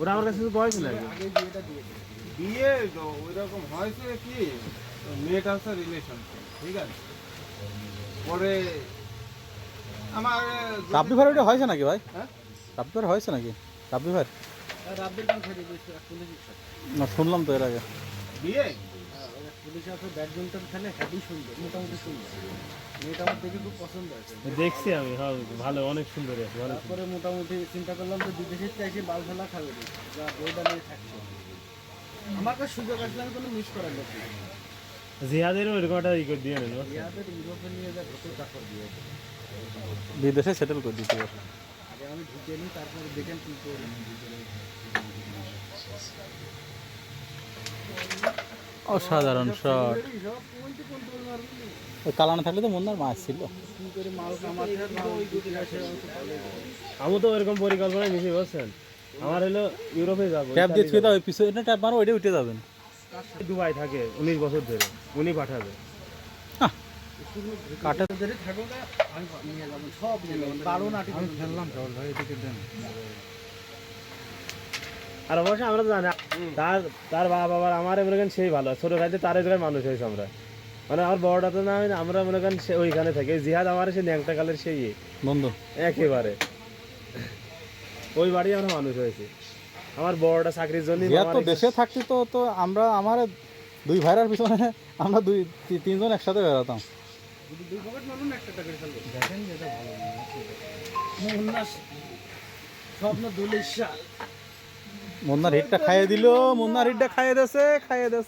ওরা আমার কাছে বয়স লাগে। আগে বিয়েটা দিয়ে বিয়ে ওই রকম হয়েছে কি মেয়েটা হচ্ছে রিলেশন ঠিক আছে? পরে আমার রাব্বি ভাই ওটা হয়েছে নাকি ভাই? হ্যাঁ? রাব্বি ভাই হয়েছে নাকি? রাব্বি ভাই রাব্বির সাথে না শুনলাম তো এর আগে। বিয়ে? আছে ব্যাডমিন্টন খেলে সুন্দর মোটামুটি সুন্দর। মেয়েটা আমার দেখে খুব পছন্দ হয়েছে। দেখছি আমি হ্যাঁ ভালো অনেক সুন্দর আছে ভালো তারপরে মোটামুটি চিন্তা করলাম যে বিদেশের চাইছে বাল ফেলা খাবে না। যা বইটা নিয়ে থাকছে। আমার কাছে সুযোগ আসলে আমি কোনো মিস করার লোক নেই। জিহাদেরও এরকম একটা ই করে দিয়ে নেন ইয়াদের ইউরোপে নিয়ে যা তারপর দিয়ে বিদেশে সেটেল করে দিতে হবে। আগে আমি ঢুকে নিই তারপরে দেখেন কি করি অসাধারণ শট। ওই কালানা থাকলে তো মন্দার মাছ ছিল আমি তো এরকম পরিকল্পনা নিছি বুঝছেন? আমার হলো ইউরোপে যাব ট্যাপ দিয়ে ছুঁয়ে দাও পিছনে ট্যাপ মারো ওইটা উঠে যাবেন। দুবাই থাকে উনিশ বছর ধরে উনি পাঠাবে। কাটা ধরে থাকো না আমি নিয়ে যাব সব নিয়ে যাব। বারো নাটি আমি ফেললাম আর অবশ্য আমরা তো জানি তার তার বাবা বাবার আমার মনে করেন সেই ভালো। ছোট খাইতে তার জায়গায় মানুষ হয়েছে আমরা। মানে আমার বড়টা তো না হয় না, আমরা মনে করেন সে- ওইখানে থাকি জিহাদ আমার সে ন্যাংটা কালের সেই ইয়ে, বন্ধু। একেবারে। ওই বাড়ি আমরা মানুষ হয়েছি। আমার বড়টা চাকরির জন্য তো দেশে থাকতে তো তো আমরা আমার দুই ভাইরার পিছনে আমরা দুই তিনজন একসাথে ভালো মুন্না স্বপ্ন দুলিশা মুন্নার হিটটা খাইয়ে দিল মুন্নার হিটটা খাইয়ে দেছে খাইয়ে দেছে।